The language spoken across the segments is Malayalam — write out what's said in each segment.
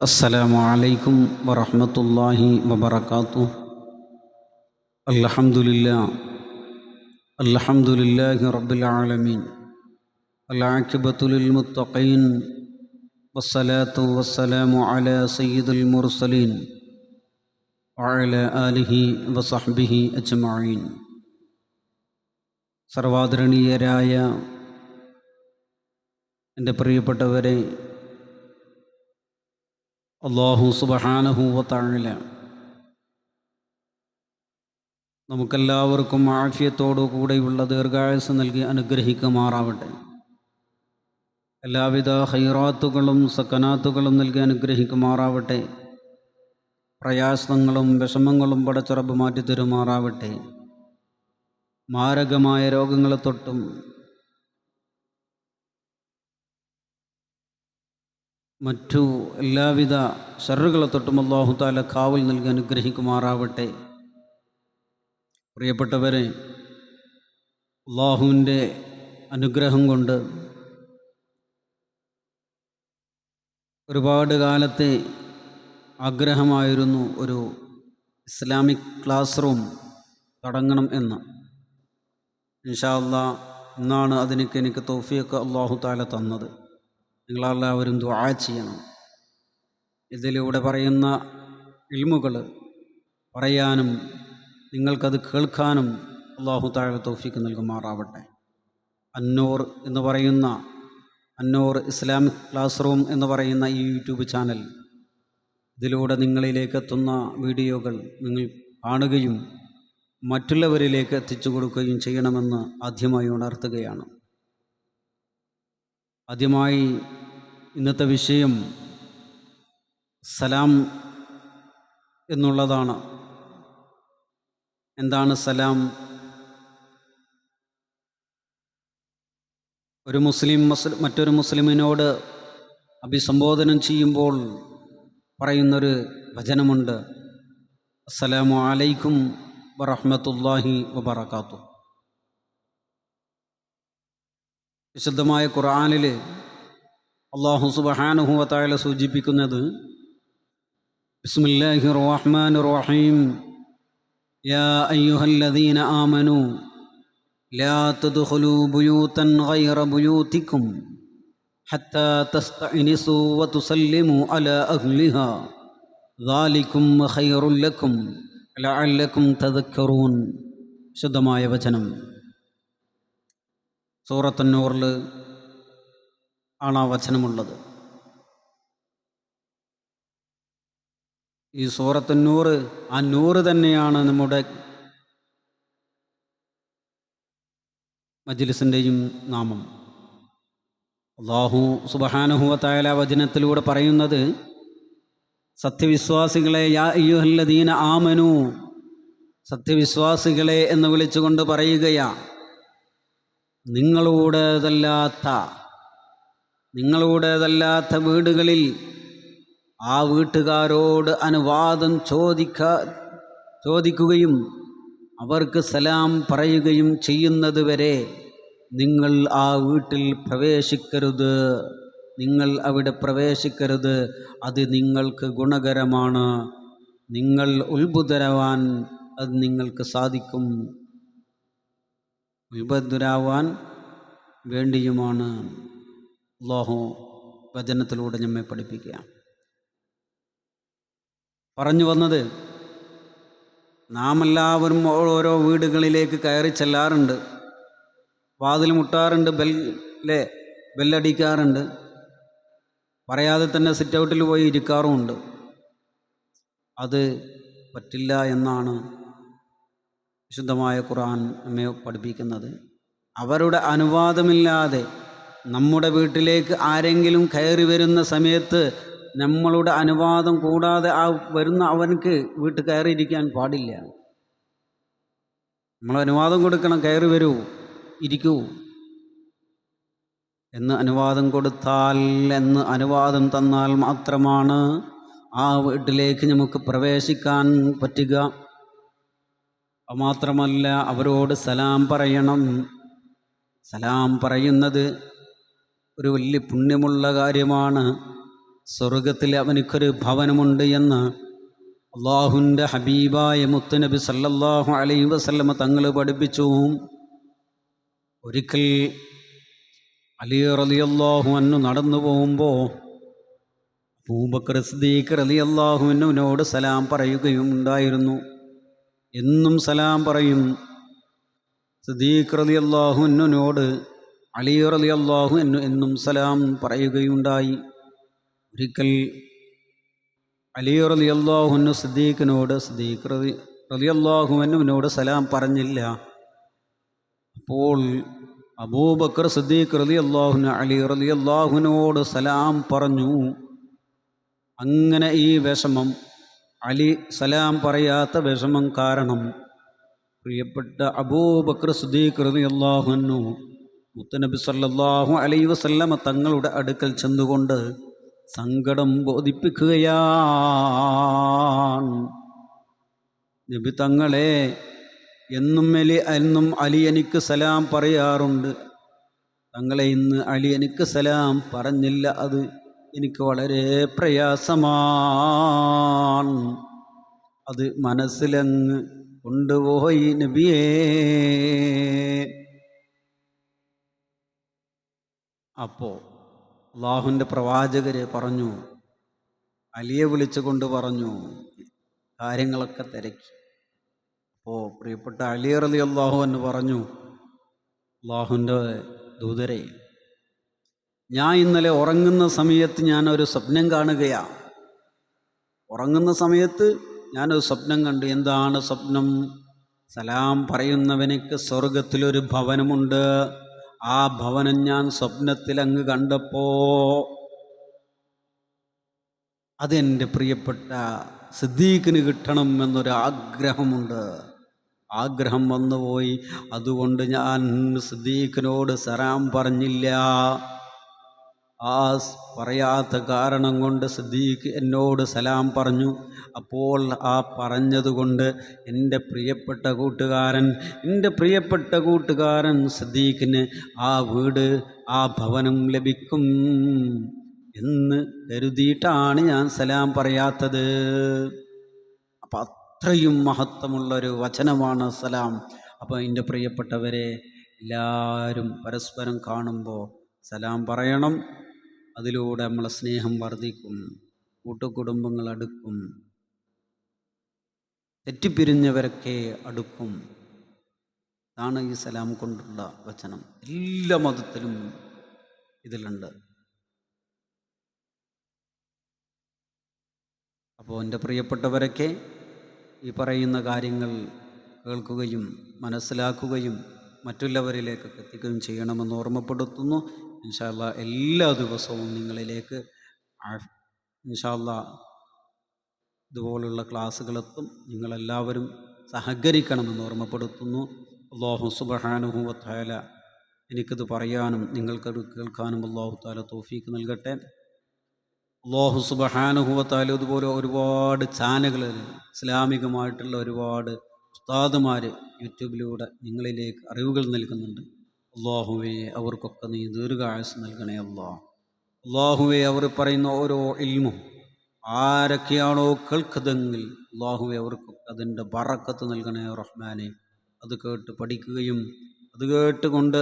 السلام عليكم ورحمة الله وبركاته الحمد لله الحمد لله رب العالمين العاقبة للمتقين والصلاة والسلام على سيد المرسلين وعلى آله وصحبه أجمعين സർവാദരണീയരായ എൻ്റെ പ്രിയപ്പെട്ടവരെ അള്ളാഹു സുബഹാനഹൂവത്താഴില നമുക്കെല്ലാവർക്കും ആഫ്യത്തോടു കൂടെയുള്ള ദീർഘായുസ് നൽകി അനുഗ്രഹിക്കുമാറാവട്ടെ. എല്ലാവിധ ഹൈറാത്തുകളും സക്കനാത്തുകളും നൽകി അനുഗ്രഹിക്കുമാറാവട്ടെ. പ്രയാസങ്ങളും വിഷമങ്ങളും പടച്ചുറപ്പ് മാറ്റി തരുമാറാവട്ടെ മാരകമായ രോഗങ്ങളെ തൊട്ടും മറ്റു എല്ലാവിധ ഷറുകളെ തൊട്ടും അള്ളാഹു താല കാവൽ നൽകി അനുഗ്രഹിക്കുമാറാവട്ടെ. പ്രിയപ്പെട്ടവരെ അള്ളാഹുവിന്റെ അനുഗ്രഹം കൊണ്ട് ഒരുപാട് കാലത്തെ ആഗ്രഹമായിരുന്നു ഒരു ഇസ്ലാമിക് ക്ലാസ് റൂം തുടങ്ങണം എന്ന്. ഇൻഷാ അല്ലാ ഇന്നാണ് അതിനൊക്കെ എനിക്ക് തോഫിയൊക്കെ അള്ളാഹു താല തന്നത്. നിങ്ങളെല്ലാവരും ദ്വാ ചെയ്യണം. ഇതിലൂടെ പറയുന്ന ഇൽമുകൾ പറയാനും നിങ്ങൾക്കത് കേൾക്കാനും അള്ളാഹു താഴെ തോഫിക്ക് നൽകുമാറാവട്ടെ. അന്നൂർ എന്ന് പറയുന്ന അന്നൂർ ഇസ്ലാമിക് ക്ലാസ് റൂം എന്ന് പറയുന്ന ഈ യൂട്യൂബ് ചാനൽ ഇതിലൂടെ നിങ്ങളിലേക്ക് എത്തുന്ന വീഡിയോകൾ നിങ്ങൾ കാണുകയും മറ്റുള്ളവരിലേക്ക് എത്തിച്ചു കൊടുക്കുകയും ചെയ്യണമെന്ന് ആദ്യമായി ഉണർത്തുകയാണ്. ആദ്യമായി ഇന്നത്തെ വിഷയം സലാം എന്നുള്ളതാണ്. എന്താണ് സലാം? ഒരു മുസ്ലിം മസ് മറ്റൊരു മുസ്ലിമിനോട് അഭിസംബോധനം ചെയ്യുമ്പോൾ പറയുന്നൊരു വചനമുണ്ട് അസ്സലാമു അലൈക്കും വറഹ്മത്തുള്ളാഹി വബറകാതുഹു. വിശുദ്ധമായ ഖുറാനിൽ അള്ളാഹു സുബഹാനുഹുവത്തായ സൂചിപ്പിക്കുന്നത് ബിസ്മില്ലാഹി റഹ്മാൻ റഹീം യാ അയ്യുഹല്ലദീന ആമനു ലാ തദ്ഖുലൂ ബുയൂതൻ ഗൈറ ബുയൂതിക്കും ഹത്താ തസ്തഅനിസൂ വതുസല്ലിമൂ അലാ അഹ്ലിഹാ ذാലികും ഖൈറുൽ ലക്കും ലഅല്ലക്കും തദക്കറൂൻ ശുദ്ധമായ വചനം. സൂറത്തന്നൂറിൽ ആണ് ആ വചനമുള്ളത്. ഈ സൂറത്തന്നൂറ് ആ നൂറ് തന്നെയാണ് നമ്മുടെ മജ്ലിസിന്റെയും നാമം. അള്ളാഹു സുബഹാനുഹുവത്തായ വചനത്തിലൂടെ പറയുന്നത് സത്യവിശ്വാസികളെ യാ അയ്യുഹല്ലദീന ആമനു സത്യവിശ്വാസികളെ എന്ന് വിളിച്ചുകൊണ്ട് പറയുകയാ നിങ്ങളുടേതല്ലാത്ത നിങ്ങളുടേതല്ലാത്ത വീടുകളിൽ ആ വീട്ടുകാരോട് അനുവാദം ചോദിക്ക ചോദിക്കുകയും അവർക്ക് സലാം പറയുകയും ചെയ്യുന്നത് വരെ നിങ്ങൾ ആ വീട്ടിൽ പ്രവേശിക്കരുത്. നിങ്ങൾ അവിടെ പ്രവേശിക്കരുത്. അത് നിങ്ങൾക്ക് ഗുണകരമാണ്. നിങ്ങൾ ഉത്ഭുതരവാൻ അത് നിങ്ങൾക്ക് സാധിക്കും. ഉത്ഭുതരാവാൻ വേണ്ടിയുമാണ് അള്ളാഹു വചനത്തിലൂടെ നമ്മെ പഠിപ്പിക്കുക. പറഞ്ഞു വന്നത് നാം എല്ലാവരും ഓരോ വീടുകളിലേക്ക് കയറി ചെല്ലാറുണ്ട്. വാതിൽ മുട്ടാറുണ്ട് ബെല്ലേ ബെല്ലടിക്കാറുണ്ട്. പറയാതെ തന്നെ സിറ്റ് ഔട്ടിൽ പോയി ഇരിക്കാറുമുണ്ട്. അത് പറ്റില്ല എന്നാണ് വിശുദ്ധമായ ഖുർആൻ നമ്മെ പഠിപ്പിക്കുന്നത്. അവരുടെ അനുവാദമില്ലാതെ നമ്മുടെ വീട്ടിലേക്ക് ആരെങ്കിലും കയറി വരുന്ന സമയത്ത് നമ്മളുടെ അനുവാദം കൂടാതെ ആ വരുന്ന അവനക്ക് വീട്ടിൽ കയറിയിരിക്കാൻ പാടില്ല. നമ്മൾ അനുവാദം കൊടുക്കണം കയറി വരൂ ഇരിക്കൂ. എന്ന് അനുവാദം കൊടുത്താൽ എന്ന് അനുവാദം തന്നാൽ മാത്രമാണ് ആ വീട്ടിലേക്ക് നമുക്ക് പ്രവേശിക്കാൻ പറ്റുക. മാത്രമല്ല അവരോട് സലാം പറയണം. സലാം പറയുന്നത് ഒരു വലിയ പുണ്യമുള്ള കാര്യമാണ്. സ്വർഗത്തിൽ അവനിക്കൊരു ഭവനമുണ്ട് എന്ന് അള്ളാഹുന്റെ ഹബീബായ മുത്തുനബി സല്ലല്ലാഹു അലൈ വസല്ലമ തങ്ങൾ പഠിപ്പിച്ചു. ഒരിക്കൽ അലി റളിയല്ലാഹു അന്നു നടന്നു പോകുമ്പോൾ അബൂബക്കർ സിദ്ദീഖ് റളിയല്ലാഹുവിനോട് സലാം പറയുകയും ഉണ്ടായിരുന്നു. എന്നും സലാം പറയും. സിദ്ദീഖ് റളിയല്ലാഹുവിനോട് അലി റളിയല്ലാഹു എന്നു എന്നും സലാം പറയുകയുണ്ടായി. ഒരിക്കൽ അലി അള്ളാഹുനു സദീഖിനോട് സിദ്ദീഖിനോട് സിദ്ദീഖ് റലി അള്ളാഹുവിനോട് സലാം പറഞ്ഞില്ല. അപ്പോൾ അബൂബക്കർ സിദ്ദീഖ് അള്ളാഹുന അലി റളിയല്ലാഹുവിനോട് സലാം പറഞ്ഞു. അങ്ങനെ ഈ വിഷമം അലി സലാം പറയാത്ത വിഷമം കാരണം പ്രിയപ്പെട്ട അബൂബക്കർ സുദീകൃതി അള്ളാഹുനു മുത്തനബി സല്ലാഹു അലൈ വസല്ലമ തങ്ങളുടെ അടുക്കൽ ചെന്നുകൊണ്ട് സങ്കടം ബോധിപ്പിക്കുകയാണ്. നബി തങ്ങളെ എന്നും അലി എന്നും അലി എനിക്ക് സലാം പറയാറുണ്ട്. തങ്ങളെ ഇന്ന് അലി എനിക്ക് സലാം പറഞ്ഞില്ല അത് എനിക്ക് വളരെ പ്രയാസമാണ്. അത് മനസ്സിലങ്ങ് കൊണ്ടുപോയി നബിയേ. അപ്പോൾ അള്ളാഹുവിന്റെ പ്രവാചകര് പറഞ്ഞു അലിയെ വിളിച്ചുകൊണ്ട് പറഞ്ഞു കാര്യങ്ങളൊക്കെ തിരക്കി. അപ്പോൾ പ്രിയപ്പെട്ട അലി റലി അള്ളാഹു എന്ന് പറഞ്ഞു അള്ളാഹുവിന്റെ ദൂതരെ ഞാൻ ഇന്നലെ ഉറങ്ങുന്ന സമയത്ത് ഞാനൊരു സ്വപ്നം കാണുകയാണ് ഉറങ്ങുന്ന സമയത്ത് ഞാനൊരു സ്വപ്നം കണ്ടു. എന്താണ് സ്വപ്നം? സലാം പറയുന്നവനക്ക് സ്വർഗത്തിലൊരു ഭവനമുണ്ട്. ആ ഭവനം ഞാൻ സ്വപ്നത്തിൽ അങ്ങ് കണ്ടപ്പോ അതെന്റെ പ്രിയപ്പെട്ട സിദ്ദീഖിന് കിട്ടണം എന്നൊരു ആഗ്രഹമുണ്ട് ആഗ്രഹം വന്നുപോയി. അതുകൊണ്ട് ഞാൻ സിദ്ദീഖിനോട് സലാം പറഞ്ഞില്ല. ആ സ് പറയാത്ത കാരണം കൊണ്ട് സിദ്ദീഖ് എന്നോട് സലാം പറഞ്ഞു. അപ്പോൾ ആ പറഞ്ഞതുകൊണ്ട് എന്റെ പ്രിയപ്പെട്ട കൂട്ടുകാരൻ എന്റെ പ്രിയപ്പെട്ട കൂട്ടുകാരൻ സിദ്ദീഖിന് ആ വീട് ആ ഭവനം ലഭിക്കും എന്ന് കരുതിയിട്ടാണ് ഞാൻ സലാം പറയാത്തത്. അപ്പം അത്രയും മഹത്വമുള്ളൊരു വചനമാണ് സലാം. അപ്പോൾ എന്റെ പ്രിയപ്പെട്ടവരെ എല്ലാവരും പരസ്പരം കാണുമ്പോൾ സലാം പറയണം. അതിലൂടെ നമ്മളെ സ്നേഹം വർദ്ധിക്കും. കൂട്ടുകുടുംബങ്ങൾ അടുക്കും. തെറ്റിപ്പിരിഞ്ഞവരൊക്കെ അടുക്കും. ഇതാണ് ഈ സലാം കൊണ്ടുള്ള വചനം. എല്ലാ മതത്തിലും ഇതിലുണ്ട്. അപ്പോൾ എന്റെ പ്രിയപ്പെട്ടവരൊക്കെ ഈ പറയുന്ന കാര്യങ്ങൾ കേൾക്കുകയും മനസ്സിലാക്കുകയും മറ്റുള്ളവരിലേക്കൊക്കെ എത്തിക്കുകയും ചെയ്യണമെന്ന് ഓർമ്മപ്പെടുത്തുന്നു. ഇൻഷാല്ല എല്ലാ ദിവസവും നിങ്ങളിലേക്ക് ഇൻഷാല്ല ഇതുപോലുള്ള ക്ലാസ്സുകളെത്തും. നിങ്ങളെല്ലാവരും സഹകരിക്കണമെന്ന് ഓർമ്മപ്പെടുത്തുന്നു. അള്ളാഹു സുബഹാനുഭവത്തായ എനിക്കത് പറയാനും നിങ്ങൾക്കത് കേൾക്കാനും അള്ളാഹു താല തോഫീക്ക് നൽകട്ടെ. അള്ളാഹു സുബഹാനുഭവത്താല ഇതുപോലെ ഒരുപാട് ചാനലുകൾ ഇസ്ലാമികമായിട്ടുള്ള ഒരുപാട് ഉസ്താദുമാർ യൂട്യൂബിലൂടെ നിങ്ങളിലേക്ക് അറിവുകൾ നൽകുന്നുണ്ട്. അള്ളാഹുവെ അവർക്കൊക്കെ നീ ദീർഘായുസ് നൽകണേ അള്ളാഹ് അള്ളാഹുവെ അവർ പറയുന്ന ഓരോ ഇൽമും ആരൊക്കെയാണോ കേൾക്കതെങ്കിൽ അള്ളാഹുവെ അവർക്കൊക്കെ അതിന്റെ ബറക്കത്ത് നൽകണേ റഹ്മാനെ. അത് കേട്ട് പഠിക്കുകയും അത് കേട്ടുകൊണ്ട്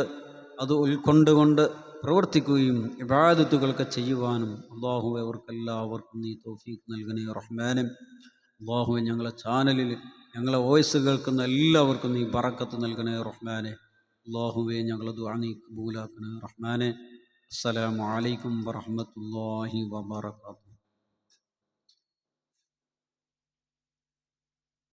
അത് ഉൾക്കൊണ്ടുകൊണ്ട് പ്രവർത്തിക്കുകയും ഇബാദത്തുകളൊക്കെ ചെയ്യുവാനും അള്ളാഹുവെ അവർക്കെല്ലാവർക്കും നീ തോഫീക്ക് നൽകണേ റഹ്മാനെ. അള്ളാഹുവെ ഞങ്ങളെ ചാനലിൽ ഞങ്ങളെ വോയിസ് കേൾക്കുന്ന എല്ലാവർക്കും നീ ബറക്കത്ത് നൽകണേ റഹ്മാനെ. അള്ളാഹുവെ ഞങ്ങളത് അണി കബൂലാക്കണേ. റഹ്മാനെ അസ്സലാമു അലൈക്കും വറഹ്മത്തുള്ളാഹി വബറകാതുഹു.